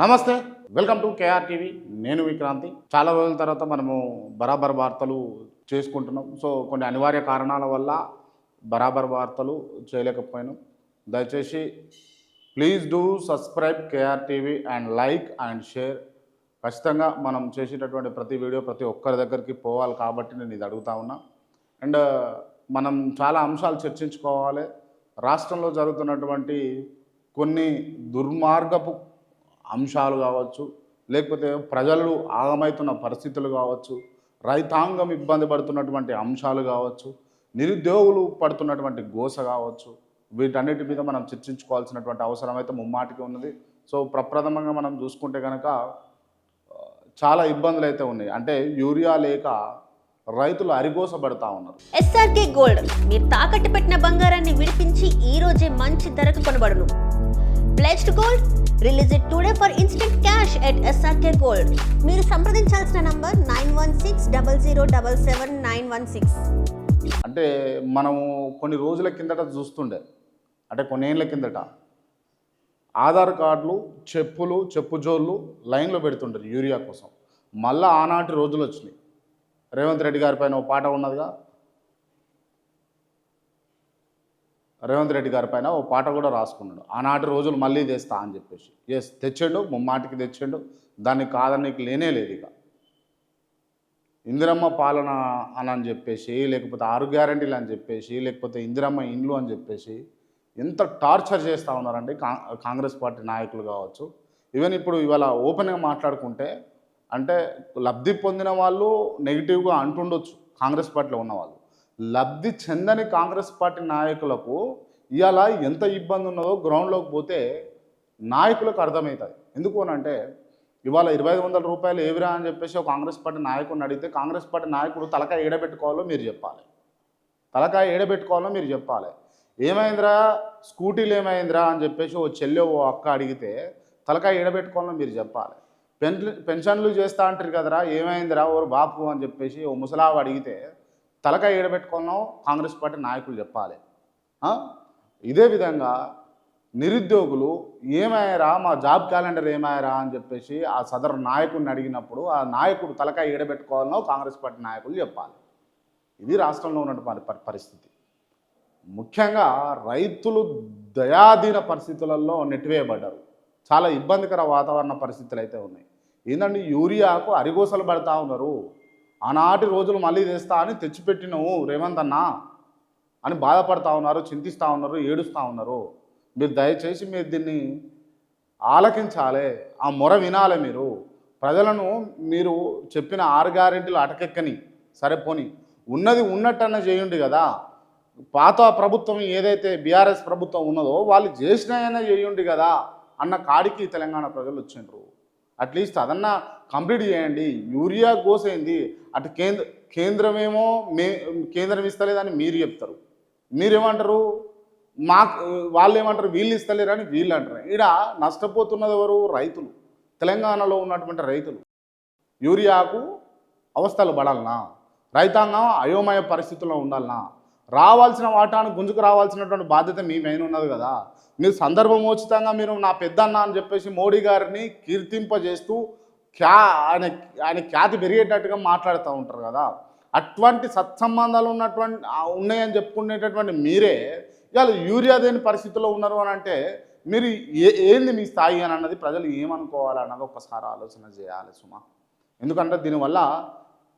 నమస్తే welcome to KR TV. నేను విక్రాంతి. చాలా రోజుల తర్వాత మనము బరాబర్ వార్తలు చేసుకుంటున్నాం. సో కొన్ని అనివార్య కారణాల వల్ల బరాబర్ వార్తలు చేయలేకపోయాను. దయచేసి please do subscribe KR TV and like and share. ఖచ్చితంగా మనం చేసేటటువంటి ప్రతి వీడియో ప్రతి ఒక్కరి దగ్గరికి పోవాలి కాబట్టి నేను ఇది అడుగుతా ఉన్నా. అండ్ మనం చాలా అంశాలు చర్చించుకోవాలి. రాష్ట్రంలో జరుగుతున్నటువంటి కొన్ని దుర్మార్గపు అంశాలు కావచ్చు లేకపోతే ప్రజలు ఆగమవుతున్న పరిస్థితులు కావచ్చు రైతాంగం ఇబ్బంది పడుతున్నటువంటి అంశాలు కావచ్చు నిరుద్యోగులు పడుతున్నటువంటి గోస కావచ్చు వీటన్నిటి మీద మనం చర్చించుకోవాల్సినటువంటి అవసరం అయితే ముమ్మాటికి ఉన్నది. సో ప్రప్రథమంగా మనం చూసుకుంటే కనుక చాలా ఇబ్బందులు అయితే ఉన్నాయి. అంటే యూరియా లేక రైతులు అరిగోసపడతా ఉన్నారు. ఎస్ఆర్కే గోల్డ్ మీరు తాకట్టు పెట్టిన బంగారాన్ని విడిపించి ఈ రోజే మంచి ధరకు కొనబడును. Pledged gold release it today for instant cash at SRK gold మీరు సంప్రదించాల్సిన number nine one six double zero double seven nine one six అంటే మనము కొన్ని రోజుల కిందట చూస్తుండే. అంటే కొన్నేళ్ళ కిందట. ఆధార్ కార్డులు చెప్పులు చెప్పు జోళ్ళు లైన్లో పెడుతుంటారు యూరియా కోసం. మళ్ళీ ఆనాటి రోజులు వచ్చినాయి. రేవంత్ రెడ్డి గారి పైన ఓ పాట ఉన్నదిగా రేవంత్ రెడ్డి గారి పైన ఓ పాట కూడా రాసుకున్నాడు. ఆనాటి రోజులు మళ్ళీ తెస్తా అని చెప్పేసి. ఎస్ తెచ్చాడు ముమ్మాటికి తెచ్చాడు. దాన్ని కాదనికి లేనే లేదు ఇక. ఇందిరమ్మ పాలన అని అని చెప్పేసి లేకపోతే ఆరు గ్యారంటీలు అని చెప్పేసి లేకపోతే ఇందిరమ్మ ఇండ్లు అని చెప్పేసి ఎంత టార్చర్ చేస్తూ ఉన్నారంటే కా కాంగ్రెస్ పార్టీ నాయకులు కావచ్చు. ఈవెన్ ఇప్పుడు ఇవాళ ఓపెన్గా మాట్లాడుకుంటే అంటే లబ్ధి పొందిన వాళ్ళు నెగిటివ్గా అంటుండొచ్చు. కాంగ్రెస్ పార్టీలో ఉన్నవాళ్ళు. లబ్ధి చెందని కాంగ్రెస్ పార్టీ నాయకులకు ఇవాళ ఎంత ఇబ్బంది ఉన్నదో గ్రౌండ్లోకి పోతే నాయకులకు అర్థమవుతుంది ఎందుకు అని అంటే ఇవాళ ఇరవై ఐదు వందల రూపాయలు ఏవిరా అని చెప్పేసి ఒక కాంగ్రెస్ పార్టీ నాయకుడిని అడిగితే కాంగ్రెస్ పార్టీ నాయకుడు తలకాయ ఏడబెట్టుకోవాలో మీరు చెప్పాలి. తలకాయ ఏడబెట్టుకోవాలో మీరు చెప్పాలి. ఏమైందిరా? స్కూటీలు ఏమైందిరా అని చెప్పేసి ఓ చెల్లె ఓ అక్క అడిగితే తలకాయ ఏడబెట్టుకోవాలో మీరు చెప్పాలి. పెన్ పెన్షన్లు చేస్తా అంటారు కదరా ఏమైందిరా? ఓరు బాపు అని చెప్పేసి ఓ ముసలావు అడిగితే తలకాయ ఏడబెట్టుకోవాలో కాంగ్రెస్ పార్టీ నాయకులు చెప్పాలి. ఇదే విధంగా నిరుద్యోగులు ఏమయ్యారా మా జాబ్ క్యాలెండర్ ఏమయ్యారా అని చెప్పేసి ఆ సదరు నాయకుడిని అడిగినప్పుడు ఆ నాయకుడు తలకాయ ఏడబెట్టుకోవాలనో కాంగ్రెస్ పార్టీ నాయకులు చెప్పాలి. ఇది రాష్ట్రంలో ఉన్నటువంటి పరిస్థితి. ముఖ్యంగా రైతులు దయాధీన పరిస్థితులలో నెట్టివేయబడ్డారు. చాలా ఇబ్బందికర వాతావరణ పరిస్థితులు అయితే ఉన్నాయి. ఏంటంటే యూరియాకు అరిగోసలు పడతా ఉన్నారు. ఆనాటి రోజులు మళ్ళీ తెస్తా అని తెచ్చిపెట్టినవు రేవంత్ అన్న అని బాధపడతా ఉన్నారు చింతిస్తూ ఉన్నారు ఏడుస్తూ ఉన్నారు. మీరు దయచేసి మీరు దీన్ని ఆలకించాలి ఆ మొర వినాలి మీరు. ప్రజలను మీరు చెప్పిన ఆరు గ్యారెంటీలు అటకెక్కని సరే పోని. ఉన్నది ఉన్నట్టన్న చేయండి కదా. పాత ప్రభుత్వం ఏదైతే బీఆర్ఎస్ ప్రభుత్వం ఉన్నదో వాళ్ళు చేసినాయన్నా చేయండి కదా అన్న కాడికి తెలంగాణ ప్రజలు వచ్చిండ్రు. అట్లీస్ట్ అదన్నా కంప్లీట్ చేయండి. యూరియా కోసేంది. అటు కేంద్ర కేంద్రమేమో మే కేంద్రం ఇస్తలేదని మీరు చెప్తారు. మీరేమంటారు? మాకు వాళ్ళు ఏమంటారు వీళ్ళు ఇస్తలేరని వీళ్ళు అంటారు. ఈడ నష్టపోతున్నది ఎవరు? రైతులు. తెలంగాణలో ఉన్నటువంటి రైతులు. యూరియాకు అవస్థలు పడాలనా? రైతాంగం అయోమయ పరిస్థితుల్లో ఉండాలనా? రావాల్సిన వాటాను గుంజుకు రావాల్సినటువంటి బాధ్యత మీ మెయిన్ ఉన్నది కదా. మీరు సందర్భమోచితంగా మీరు నా పెద్దన్న అని చెప్పేసి మోడీ గారిని కీర్తింపజేస్తూ క్యా ఆయన ఆయన ఖ్యాతి పెరిగేటట్టుగా మాట్లాడుతూ ఉంటారు కదా. అటువంటి సత్సంబంధాలు ఉన్నటువంటి ఉన్నాయని చెప్పుకునేటటువంటి మీరే ఇవాళ యూరియా దేని పరిస్థితిలో ఉన్నారు అని అంటే మీరు ఏ ఏంది మీ స్థాయి అని అన్నది ప్రజలు ఏమనుకోవాలన్నది ఒకసారి ఆలోచన చేయాలి సుమా. ఎందుకంటే దీనివల్ల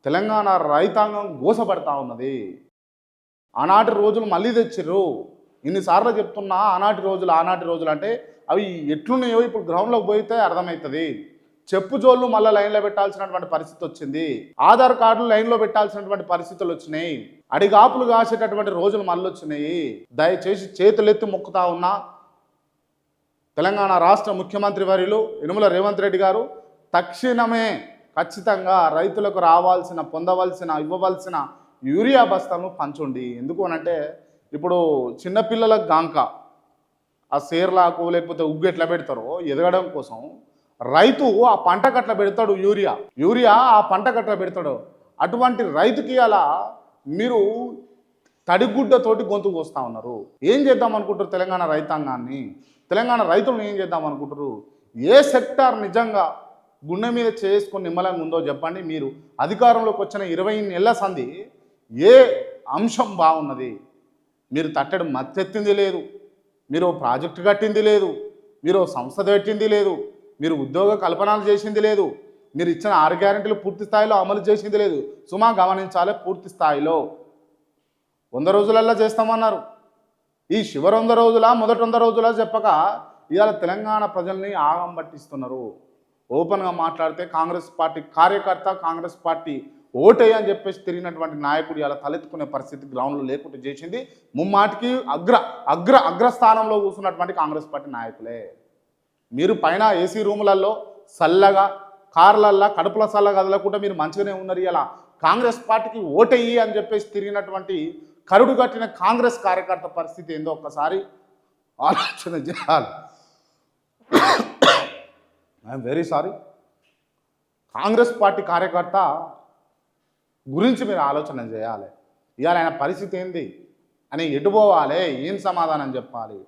తెలంగాణ రైతాంగం గోసపడతా ఉన్నది. ఆనాటి రోజులు మళ్ళీ తెచ్చిర్రు. ఇన్నిసార్లు చెప్తున్నా ఆనాటి రోజులు ఆనాటి రోజులు అంటే అవి ఎట్లున్నాయో ఇప్పుడు గ్రౌండ్లోకి పోయితే అర్థమవుతుంది. చెప్పు జోళ్ళు మళ్ళీ లైన్లో పెట్టాల్సినటువంటి పరిస్థితి వచ్చింది. ఆధార్ కార్డులు లైన్లో పెట్టాల్సినటువంటి పరిస్థితులు వచ్చినాయి. అడిగాపులు కాసేటటువంటి రోజులు మళ్ళీ వచ్చినాయి. దయచేసి చేతులెత్తి మొక్కుతా ఉన్నా తెలంగాణ రాష్ట్ర ముఖ్యమంత్రి వర్యులు యనుమల రేవంత్ రెడ్డి గారు తక్షణమే ఖచ్చితంగా రైతులకు రావాల్సిన పొందవలసిన ఇవ్వవలసిన యూరియా బస్తాను పంచండి. ఎందుకు అనంటే ఇప్పుడు చిన్నపిల్లలకు గాంక ఆ సేర్లాకు లేకపోతే ఉగ్గు ఎట్లా పెడతారో ఎదగడం కోసం రైతు ఆ పంట కట్ల పెడతాడు యూరియా. యూరియా ఆ పంట కట్ల పెడతాడు. అటువంటి రైతుకి అలా మీరు తడిగుడ్డతోటి గొంతు కోస్తా ఉన్నారు. ఏం చేద్దాం అనుకుంటారు తెలంగాణ రైతాంగాన్ని? తెలంగాణ రైతులను ఏం చేద్దాం అనుకుంటారు? ఏ సెక్టార్ నిజంగా గుండె మీద చేసుకొని నిమ్మలంగా ఉందో చెప్పండి మీరు. అధికారంలోకి వచ్చిన ఇరవై నెలల సంధి ఏ అంశం బాగున్నది? మీరు తట్టడం మత్తెత్తింది లేదు. మీరు ప్రాజెక్టు కట్టింది లేదు. మీరు సంస్థ పెట్టింది లేదు. మీరు ఉద్యోగ కల్పనలు చేసింది లేదు. మీరు ఇచ్చిన ఆరు గ్యారెంటీలు పూర్తి స్థాయిలో అమలు చేసింది లేదు. సుమా గమనించాలి పూర్తి స్థాయిలో. వంద రోజులల్లో చేస్తామన్నారు. ఈ చివరి వంద రోజుల మొదటి వంద రోజుల చెప్పక ఇవాళ తెలంగాణ ప్రజల్ని ఆగం పట్టిస్తున్నారు. ఓపెన్గా మాట్లాడితే కాంగ్రెస్ పార్టీ కార్యకర్త కాంగ్రెస్ పార్టీ ఓటయ్య అని చెప్పేసి తిరిగినటువంటి నాయకుడు ఇలా తలెత్తుకునే పరిస్థితి గ్రౌండ్లో లేకుండా చేసింది. ముమ్మాటికి అగ్ర అగ్ర అగ్రస్థానంలో కూర్చున్నటువంటి కాంగ్రెస్ పార్టీ నాయకులే. మీరు పైన ఏసీ రూములలో చల్లగా కార్లల్లా కడుపుల చల్ల కదలకుండా మీరు మంచిగానే ఉన్నారు ఇలా. కాంగ్రెస్ పార్టీకి ఓటెయ్యి అని చెప్పేసి తిరిగినటువంటి కరుడు కట్టిన కాంగ్రెస్ కార్యకర్త పరిస్థితి ఏందో ఒక్కసారి ఆలోచన చేయాలి. I'm very sorry Congress party కార్యకర్త గురించి మీరు ఆలోచన చేయాలి. ఇవాళ ఆయన పరిస్థితి ఏంది? అని ఎటుపోవాలి ఏం సమాధానం చెప్పాలి?